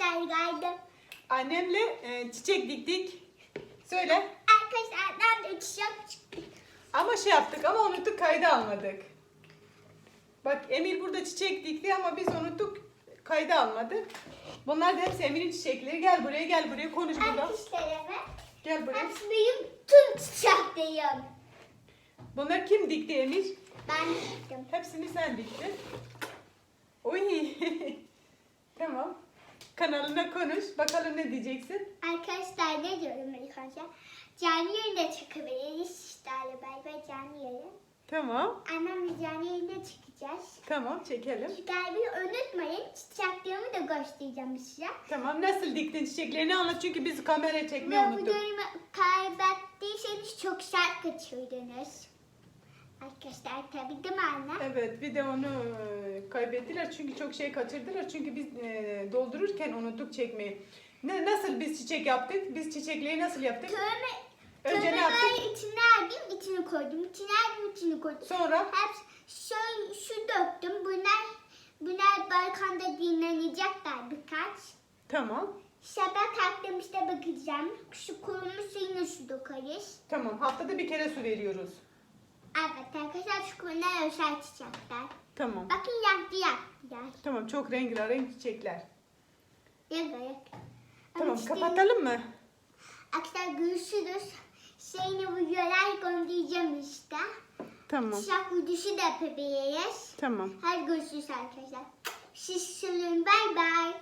Arkadaşlar geldim. Annemle e, çiçek diktik. Söyle. Arkadaşlar ben de çiçek. Ama şey yaptık ama unuttuk kayda almadık. Bak Emir burada çiçek dikti ama biz unuttuk kayda almadık. Bunlar da hepsi Emir'in çiçekleri. Gel buraya gel buraya konuş burada. Arkadaşlarımı. Gel buraya. Hepsi benim tüm çiçeklerim. Bunlar kim dikti Emir? Ben diktim. Hepsini sen diktin. Oy. tamam. Kanalına konuş. Bakalım ne diyeceksin. Arkadaşlar ne diyorum ilk önce? Canlı yayında çıkabiliriz sizlerle beraber canlı yayın. Tamam. Annemle canlı yayında çıkacağız. Tamam çekelim. Galiba unutmayın çiçeklerimi de göstereceğim size. Tamam nasıl diktin çiçeklerini anlat çünkü biz kameraya çekmeyi Ve unuttuk. videomu kaybettiyseniz çok şart kaçırdınız. Arkadaşlar tabii değil mi anne? Evet bir de onu e, kaybettiler çünkü çok şey kaçırdılar çünkü biz e, doldururken unuttuk çekmeyi. Ne, nasıl biz çiçek yaptık? Biz çiçekleri nasıl yaptık? Tövbe, Önce ne yaptık? böyle içine aldım, içine koydum, içine aldım, içine koydum. Sonra Hep şöyle şu döktüm. Bunlar bunlar balkonda dinlenecekler birkaç. tamam. Sabah kalktım işte bakacağım. Şu kurumuş yine su dökeriz. Tamam haftada bir kere su veriyoruz. Evet arkadaşlar şu konular özel çiçekler. Tamam. Bakın yaktı yaktı. Tamam çok rengarenk çiçekler. Yaktı. Tamam işte- kapatalım mı? Arkadaşlar görüşürüz. Şeyini videolar göndereceğim işte. Tamam. Çiçek videosu da yapabiliriz. Tamam. Hadi görüşürüz arkadaşlar. Siz söyleyin bay bay.